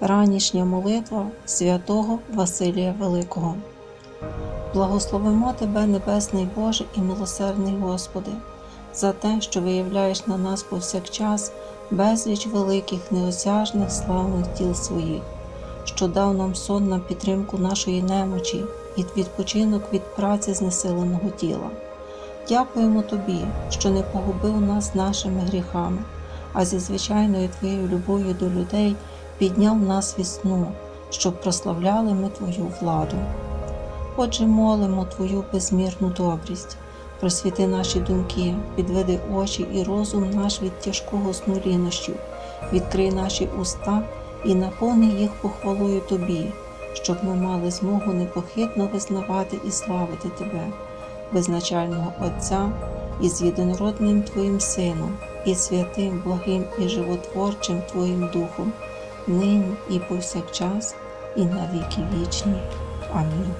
Ранішня молитва святого Василія Великого. Благословимо Тебе, Небесний Боже і милосердний Господи, за те, що виявляєш на нас повсякчас безліч великих, неосяжних, славних тіл своїх, що дав нам сон на підтримку нашої немочі і відпочинок від праці знесиленого тіла. Дякуємо Тобі, що не погубив нас нашими гріхами, а зі звичайною Твоєю любов'ю до людей підняв нас від сну, щоб прославляли ми Твою владу. Отже, молимо Твою безмірну добрість, просвіти наші думки, підведи очі і розум наш від тяжкого сну лінощів, відкрий наші уста і наповни їх похвалою Тобі, щоб ми мали змогу непохитно визнавати і славити Тебе, безначального Отця і з єдинородним Твоїм Сином, і святим, благим і животворчим Твоїм Духом, нині і повсякчас, і на віки вічні. Амінь.